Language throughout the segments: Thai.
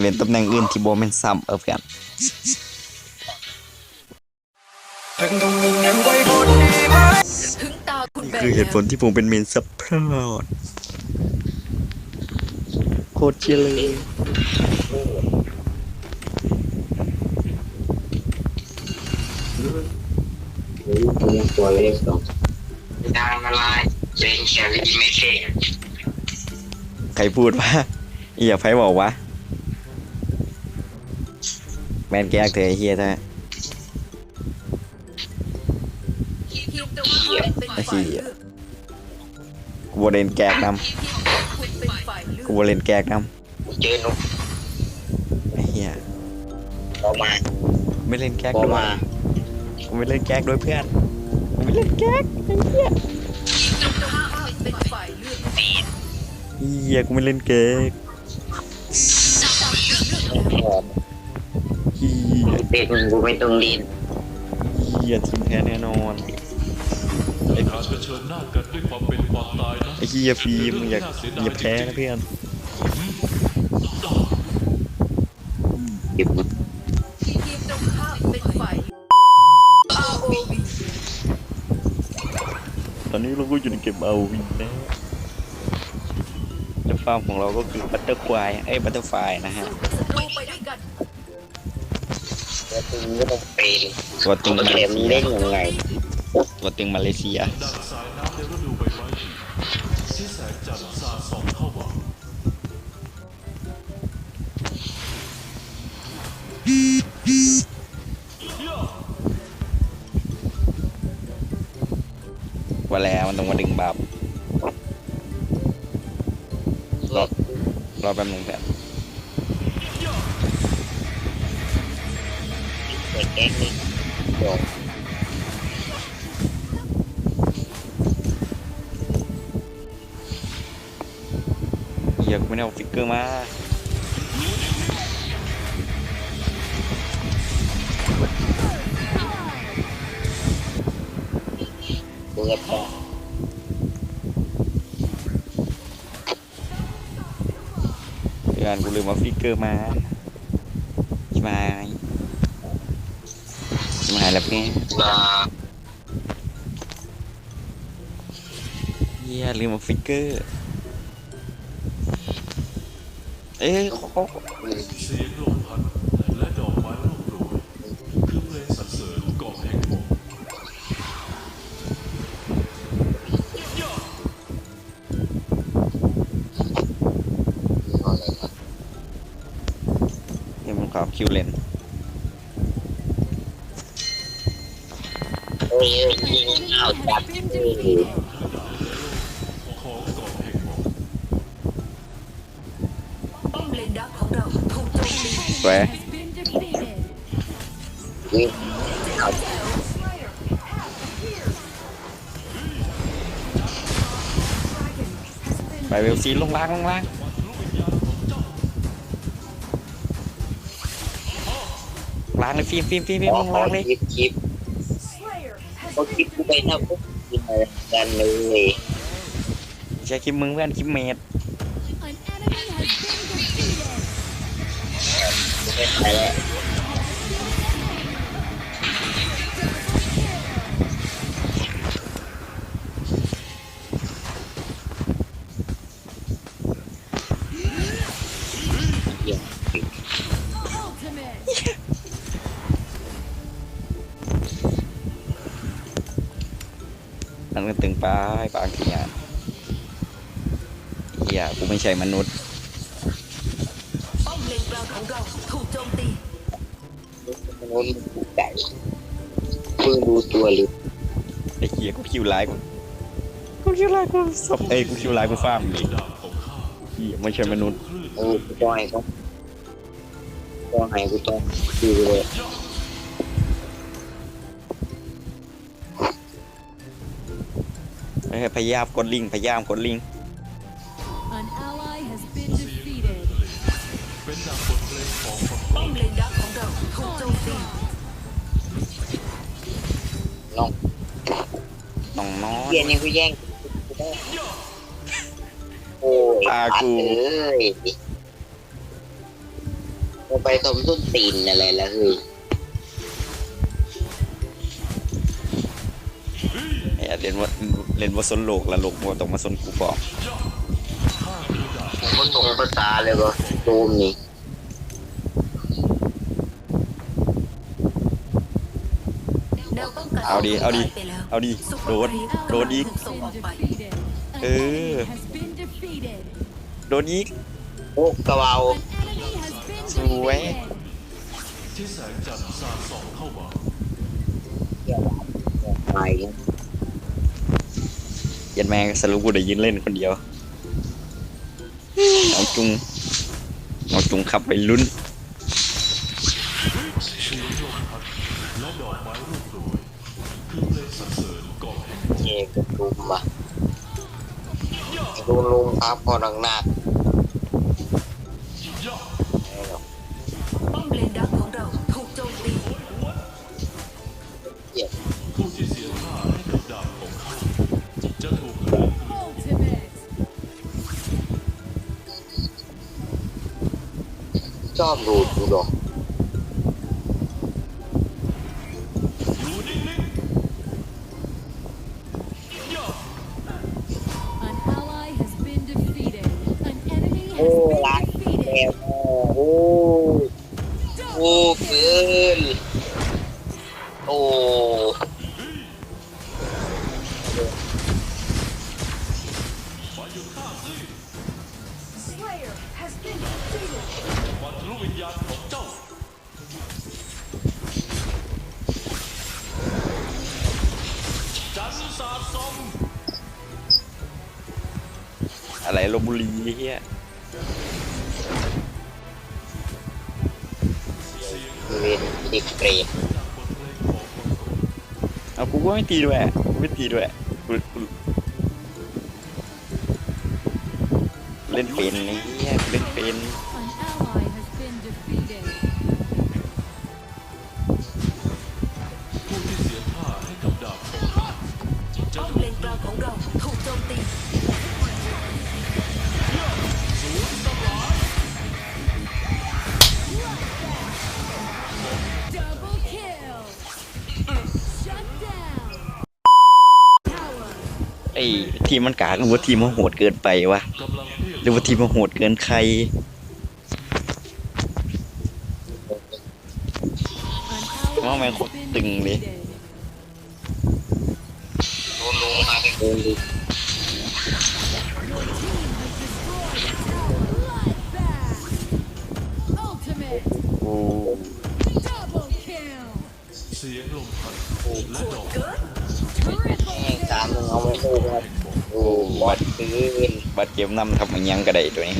เล่นตำแหน่งอื่นที่บ่แม่นซ้ำเออเพื่อนถึงตาคุณแบคือเหตุผลที่ผมเป็นเมนซัพพลอตโคตรเชียร์เลยตัวเลขสองดาวมาลายเป็นแคลรี่ไม่เท่ใครพูดว่าอีอย่าไฟบอกว่า แมนแก๊กเธอไอ้เฮียถ้าทีมตรงข้ามเป็นฝ่ายเลือกกูบ่เล่นแก๊กนทีมคุณเป็นฝ่ายเลืำอกกูบ่เล่นแก๊กนเจอนุกำไอ้เฮียพอมาไม่เล่นแก๊กพอด้วยมากูไม่เล่นแก๊กด้วยเพื่อนกูไม่เล่นแก๊กไอ้เฮียตรงข้ามเป็นฝ่ายเลือกเฮียกูไม่เล่นแก๊ก เฮียเด็กกูไม่ต้องเรียนเฮียทีมแพ้แน่นอนไอ้การเผชิญหน้ากันด้วยความเป็นความตายนะไอ้เฮียฟิล์มมึงอย่าอย่าแพ้นะเพื่อนทีมตรงข้ามเป็นฝ่ายตอนนี้เราก็อยู่ในเกมเอาวินแล้วและฟาร์มของเราก็คือบัตเตอร์ควายไอ้บัตเตอร์ไฟนะฮะศั ตรูไปด้วยกันแล้วกูก็ต้องเป็นตัวตึงมาเกเลมเซียเล่นยังไงตัวตึงมาเลเซียดังสายน้ำในฤดูใบไม้ผลิที่แสงจันทร์สาดส่องเข้ามาว่าแล้วมันต้องมาดึงบับรอรอแป๊บนึงแบบ เด็กแก๊งนี่โดนเฮียกูไม่ได้เอาฟิกเกอร์มากูจะพอเพื่อนกูลืมเอาฟิกเกอร์มาใช่ไหมใช่ไหม แล้วพี่มาเฮียลืมเอาฟิกเกอร์ เอ้ยขอเสียงลมพัดและดอกไม้ร่วงโรยคือเพลงสรรเสริญกองแห่งหมอกอะไรครับเดี๋ยวมันขอคิวเลน เอาจับของกองแห่งหมอกป้อมเลนดักของเราถูกโจมตีสวยยิงเอาไปเวลซีลงล่างลงล่างล่างเลยฟิมฟิล์มฟิล์มฟิล์มลงล่างเลยคลิป คลิปก็คลิปกูไปนะพวกกินอะไรกันเลยใช้คลิปมึงเพื่อนคลิปเมดไม่ไปแล้ว มันก็ตึงไปบางทีอะเฮียกูไม่ใช่มนุษย์ป้อมเลนกลางของเราถูกโจมตีมันวนถูกใจเพิ่งดูตัวหรือไอ้เฮียกูคิวไลน์กูกูคิวไลน์กูสับเอ้ยกูคิวไลน์กูฟาร์มดิดาบของข้าเฮียไม่ใช่มนุษย์คลื่นเออกูต้องให้เขาต้องให้กูต้องดูเลย พยายามกดลิงก์พยายามกดลิงก์ An ally has been defeated. เป็นดังบทเพลงของประกป้ออบมเลนดักของเราถูกโจมตีน้องน้องน้อยเฮียนี่กูแย่งกูได้โอ้ยตากูปัดเลยจะไปสมทุนตีนอะไรละคือ เล่นว่าเล่นว่าสนโลกละโลกว่าต้องมาสนกูบอกมันตรงภาษาเลยบ่ตูมนี่แนวป้องกันเอาดีเอาดีไปแล้วเอาดีซุปเปโดอร์นครีปโดนอีกถูส่งออกไป defeated. An Ừ. enemy has been defeated. โดนอีกโอ้กระเบา An enemy has been สวย defeated. ที่แสงจันทร์สาดส่องเข้ามาไป ยันแม่งสรุปกูได้ยินเล่นคนเดียวเอาจุงเอาจุงขับไปลุ้นเสียงลมละดอกไม้ร่วงโรยคือเพลงสรรเสริญกองแห่งเจกับตูมว่ะดูลุงครับพอหนักหนัก ชอบดูดูดอก An ally has been defeated. An enemy โอ้ has รัก been แม defeated. วโอ้โอ้เกินโอ้บรรลุวิญญาณของเจ้า จันทร์สาดส่องอะไรลบบุรีเฮียเวนเด็กเปรตเอากูก็ไม่ตีด้วยกูไม่ตีด้วยกูกู ล่นเป็นไอ้เฮียเล่นเป็น An ally has been defeated. ผู้ที่เสียท่าให้กับดาบของเขาจะป้อมถูเลกนกลางของเราถูกโจมตี Double kill. Shut down. Tower. ไอ้ทีมมันกากหรือว่าทีมมันโหดเกินไปวะกำลังเพียร หรือว่าทีมมันโหดเกินใคร An Má ally mày has khổ been tình đi. defeated. ดูลุงมาเป็นคนดี Your team has destroyed a tower. Bloodbath. Ultimate. โอ้ Double kill. เสียงลมพัดและดอกเกิด Triple แม่งสาม kill. มึงเอาไม่พูดครับโอ้ บอดคืนบัตรเกมนำทำมันยังก็ได้ตัวนี้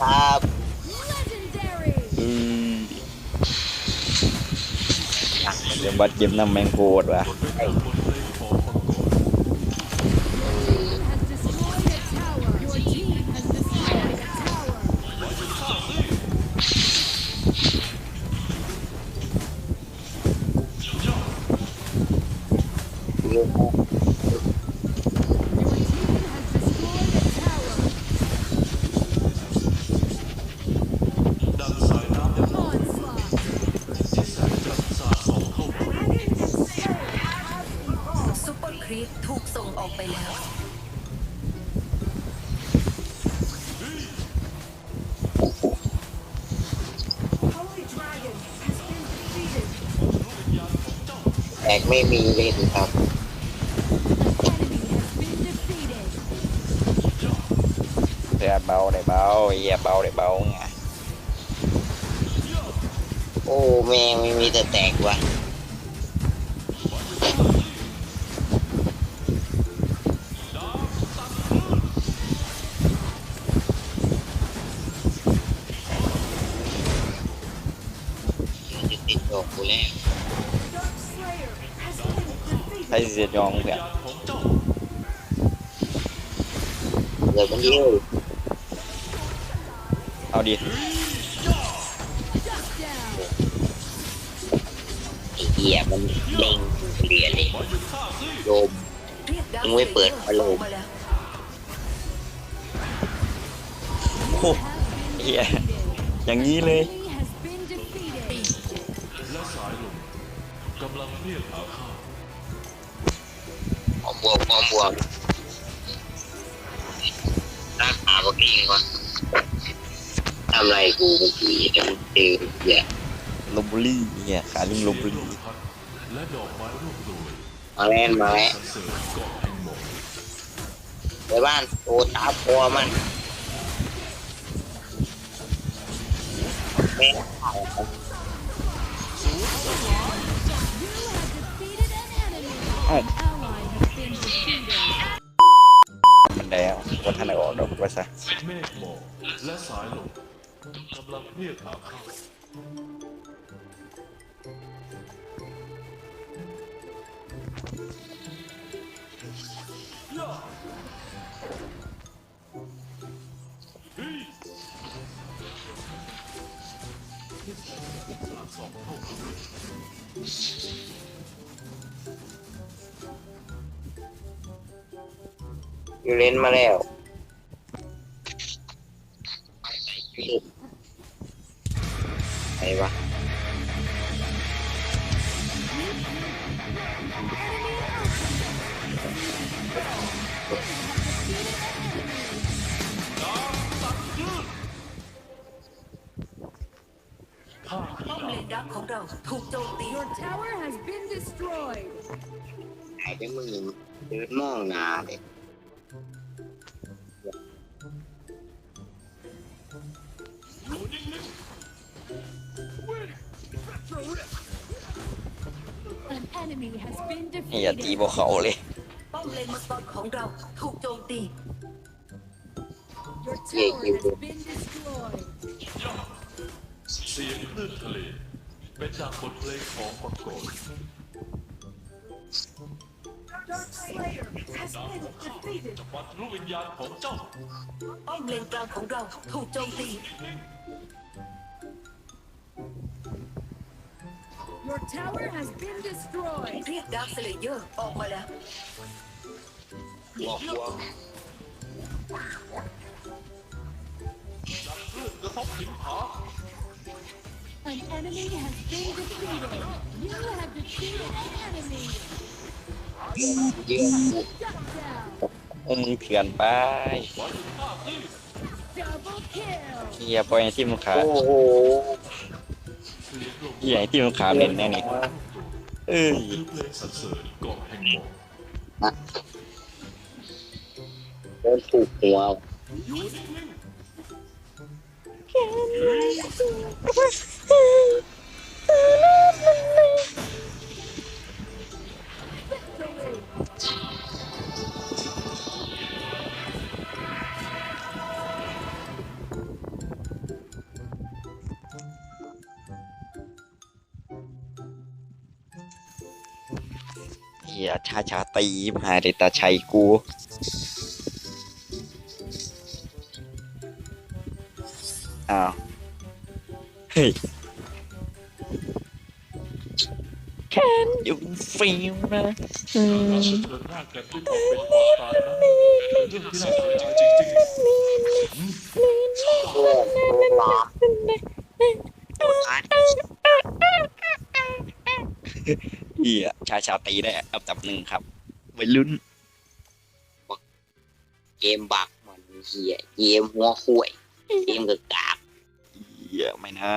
ครับ Legendary. อืมเดี๋ยวบัตรเกมนำแมงโกดว่ะบทเพลงขอ อกไปแล้ว แตกไม่มีเล่นครับ An enemy has been defeated. เดี๋ยวเบาได้เบ แล้วใครเสียยองเพื่อนของเจ้าเหลือมันเดียวเอาดิ Shut down. ไอ้เหี้ยมันเล็งเกลียเลยโยมเรียกดาวมึงไม่เปิดพัดลมออกมาแล้วเฮียอย่างนี้เลย วกออมบวกรักษาบักกิ้งวะทำไรกูเมื่อกี้แต่มึงเจอเนี่ยลบบุรีเฮียขาลิงลบบุเสียงรีลมพัดและดอกไม้ร่วงโรยมาแล่นมาแล้วสรรเสริญเกาะแห่งหมอกไปบ้านโตตาพัวมันแม่งเอา You have defeated กว่าซะเมฆหมอกและสายลมกำลังเรียกหาข้าอยู่เลนมาแล้ว วะป้อมเลนดักของเราถูกโจมตี Your tower has been destroyed. ไอ้ที่มึงเดินมองหนาเลย enemy has been เฮียตี defeated. บ่เขาเลย ป้อมเลนมังกรของเราถูกโจมตี Your tower has been destroyed. เสียงคลื่นทะเลเป็นจากบทเพลงของมังกร Dark Slayer has been defeated จะปัดรู้วิญญาณของเจ้า ป้อมเลนกลางของเราถูกโจมตี Your tower has been destroyed. เรียกดาร์คสเลเยอร์ออกมาแล้วบอกว่ากระทบหินผา An enemy has been defeated. You have defeated an enemy. เยอะกู Shut down. อุ้มเถื่อนไป Double kill. เฮียปล่อยให้ที่มันขาโอ้โห ให้ที่มันขาเล่นแน่นี่เอ้ยคือเรรเก่งหมอกโดนถูกหัว ฮียชาชาตีมหาเดตาชัยกูอ้าวเฮ้ย Can you feel นะอืมเดินหน้นด้วยความเป็นความตายนะเป็นเรื่องที่น่าเสียดายจริงเพื่อนโดนลาเฮียชาชาตีได้อันดับ หนึ่งครับวัยรุ่นเกมบักมันเหี้ยเกมหัวข่วยเกมกระกากเฮียไม่นะ